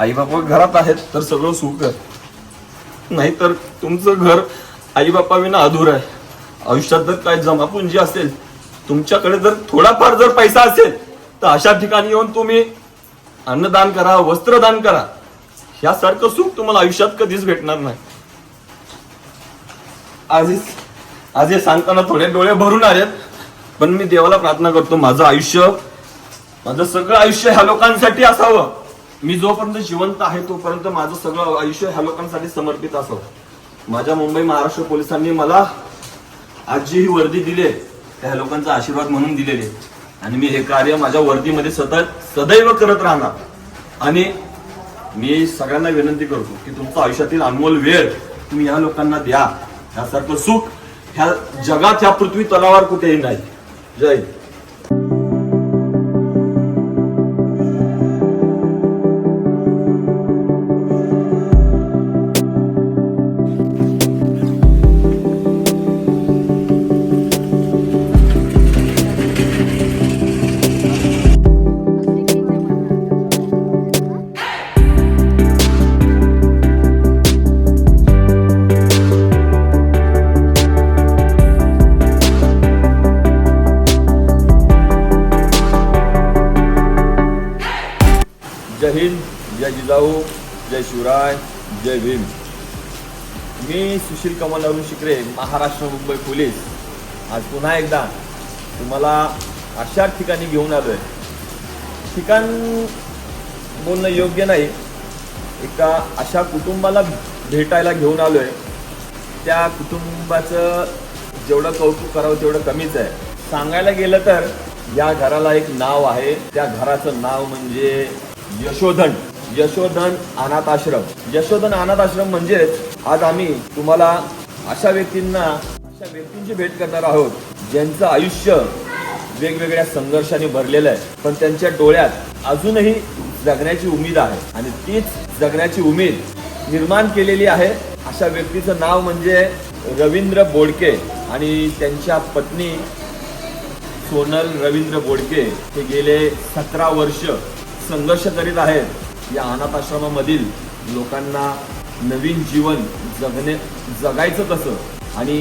आई बापा घरात आहेत तर सगळं सुख आहे. नाहीतर तुमचं घर आई बापा विना अधूर आहे. आयुष्यात जर काय जमापुंजी असेल तुमच्याकडे जर थोडाफार जर पैसा असेल तर अशा ठिकाणी येऊन तुम्ही अन्नदान करा वस्त्रदान करा. ह्यासारखं सुख तुम्हाला आयुष्यात कधीच भेटणार नाही. आज आज हे सांगताना थोडे डोळे भरून आलेत पण मी देवाला प्रार्थना करतो माझं आयुष्य माझं सगळं आयुष्य ह्या लोकांसाठी असावं. मी जोपर्यंत जिवंत आहे तोपर्यंत माझं सगळं आयुष्य ह्या लोकांसाठी समर्पित असावं. माझ्या मुंबई महाराष्ट्र पोलिसांनी मला आज जी ही वर्दी दिली त्या लोकांचा आशीर्वाद म्हणून दिलेले. आणि मी हे कार्य माझ्या वर्दीमध्ये सतत सदैव करत राहणार. आणि मी सगळ्यांना विनंती करतो की तुमचा आयुष्यातील अनमोल वेळ तुम्ही ह्या लोकांना द्या. यासारखं सुख ह्या जगात ह्या पृथ्वी तलावर कुठेही नाही. जय जय हिंद जय जिजाऊ जय शिवराय जय भीम. मी सुशील कमल अरुण शिकरे महाराष्ट्र मुंबई पोलीस. आज पुन्हा एकदा तुम्हाला अशा ठिकाणी घेऊन आलो आहे ठिकाण बोलणं योग्य नाही. एका अशा कुटुंबाला भेटायला घेऊन आलो आहे त्या कुटुंबाचं जेवढं कौतुक करावं तेवढं कमीच आहे. सांगायला गेलं तर या घराला एक नाव आहे. त्या घराचं नाव म्हणजे यशोधन यशोधन अनाथ आश्रम. यशोधन अनाथ आश्रम म्हणजेच आज आम्ही तुम्हाला अशा व्यक्तींना अशा व्यक्तींची भेट करणार आहोत ज्यांचं आयुष्य वेगवेगळ्या संघर्षाने भरलेलं आहे. पण त्यांच्या डोळ्यात अजूनही जगण्याची उमेद आहे. आणि तीच जगण्याची उमेद निर्माण केलेली आहे. अशा व्यक्तीचं नाव म्हणजे रवींद्र बोडके आणि त्यांच्या पत्नी सोनल रवींद्र बोडके. हे गेले सतरा वर्ष. संघर्ष करीत आहेत. या अनाथ आश्रमामधील लोकांना नवीन जीवन जगणे जगायचं कसं आणि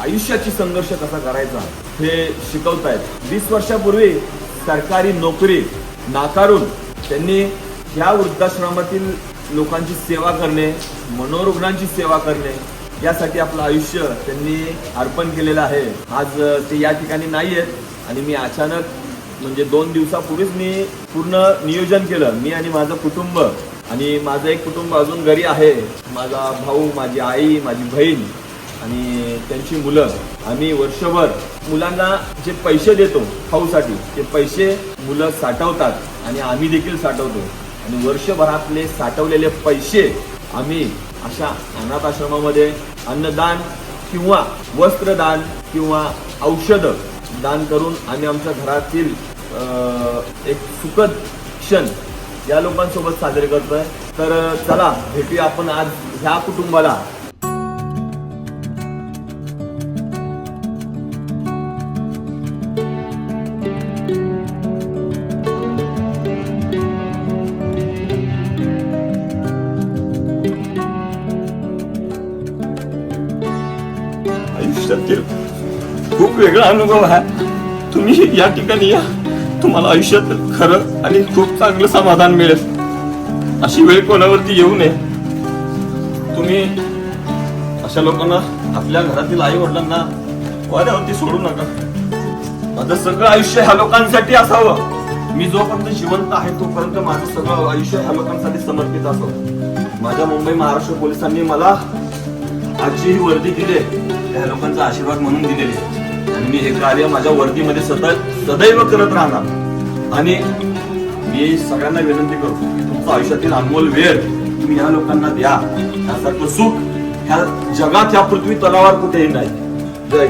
आयुष्याची संघर्ष कसा करायचा हे शिकवत आहेत वीस वर्षापूर्वी सरकारी नोकरी नाकारून त्यांनी ह्या वृद्धाश्रमातील लोकांची सेवा करणे मनोरुग्णांची सेवा करणे यासाठी आपलं आयुष्य त्यांनी अर्पण केलेलं आहे. आज ते या ठिकाणी नाही आहेत आणि मी अचानक म्हणजे दोन दिवसापूर्वीच मी पूर्ण नियोजन केलं. मी आणि माझं कुटुंब आणि माझं एक कुटुंब अजून घरी आहे. माझा भाऊ माझी आई माझी बहीण आणि त्यांची मुलं. आम्ही वर्षभर मुलांना जे पैसे देतो खाऊसाठी ते पैसे मुलं साठवतात आणि आम्ही देखील साठवतो. आणि वर्षभरातले साठवलेले पैसे आम्ही अशा अनाथ आश्रमामध्ये अन्नदान किंवा वस्त्रदान किंवा औषधं दान करून आम्ही आमच्या घरातील एक सुखद क्षण या लोकांसोबत साजरे करतोय. तर चला भेटूया आपण आज ह्या कुटुंबाला. आयुष्यातील खूप वेगळा अनुभव आहे. तुम्ही या ठिकाणी या. तुम्हाला आयुष्यात खरं आणि खूप चांगलं समाधान मिळेल. अशी वेळ कोणावरती येऊ नये. तुम्ही अशा लोकांना आपल्या घरातील आई वडिलांना वाऱ्यावरती सोडू नका. माझं सगळं आयुष्य ह्या लोकांसाठी असावं. मी जोपर्यंत जिवंत आहे तोपर्यंत माझं सगळं आयुष्य ह्या लोकांसाठी समर्पित असावं. माझ्या मुंबई महाराष्ट्र पोलिसांनी मला आजची ही वर्दी दिली त्या लोकांचा आशीर्वाद म्हणून दिलेले आणि मी हे कार्य माझ्या वर्दीमध्ये सतत सदैव करत राहणार. आणि मी सगळ्यांना विनंती करतो की तुमचा आयुष्यातील अनमोल वेळ तुम्ही ह्या लोकांना द्या. यासारखं सुख ह्या जगात ह्या पृथ्वी तलावर कुठेही नाही. जय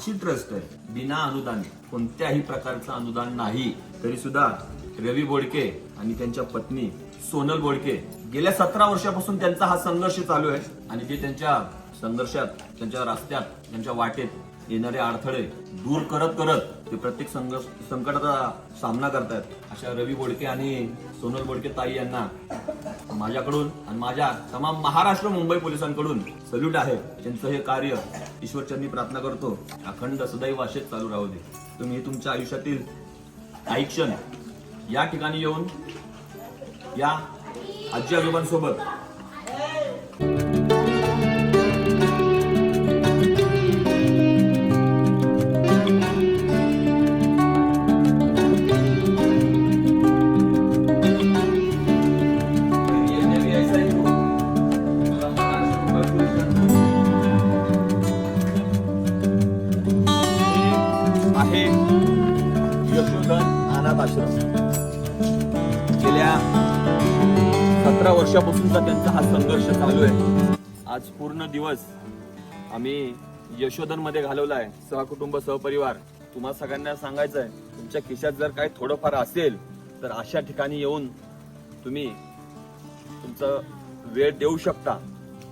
अशी ट्रस्ट आहे. बिना अनुदान कोणत्याही प्रकारचं अनुदान नाही. तरी सुद्धा रवी बोडके आणि त्यांच्या पत्नी सोनल बोडके गेल्या सतरा वर्षापासून त्यांचा हा संघर्ष चालू आहे आणि ते त्यांच्या संघर्षात त्यांच्या रस्त्यात त्यांच्या वाटेत येणारे अडथळे दूर करत करत ते प्रत्येक संघर्ष संकटाचा सामना करतायत. अशा रवी बोडके आणि सोनल बोडके ताई यांना माझ्याकडून आणि माझ्या तमाम महाराष्ट्र मुंबई पोलिसांकडून सल्यूट आहे. त्यांचं हे कार्य ईश्वरचरणी प्रार्थना करतो. अखंड सदैव असेच चालू राहू दे. तुम्ही तुमच्या आयुष्यातील काही क्षण या ठिकाणी येऊन या आजी आजोबांसोबत आहे. यशोधन अनाथ आश्रम गेल्या सतरा वर्षापासूनचा त्यांचा हा संघर्ष चालू आहे. आज पूर्ण दिवस आम्ही यशोधनमध्ये घालवलाय सहकुटुंब सहपरिवार तुम्हा सगळ्यांना सांगायचं आहे तुमच्या खिशात जर काही थोडंफार असेल तर अशा ठिकाणी येऊन तुम्ही तुमचं वेळ देऊ शकता.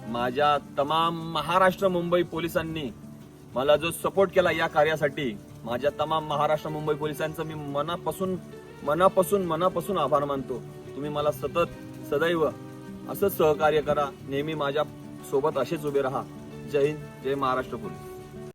माझ्या तमाम महाराष्ट्र मुंबई पोलिसांनी मला जो सपोर्ट केला या कार्यासाठी माझ्या तमाम महाराष्ट्र मुंबई पोलिसांचं मी मनापासून मनापासून मनापासून आभार मानतो. तुम्ही मला सतत सदैव असंच सहकार्य करा. नेहमी माझ्या सोबत असेच उभे राहा. जय हिंद जय महाराष्ट्र पोलीस.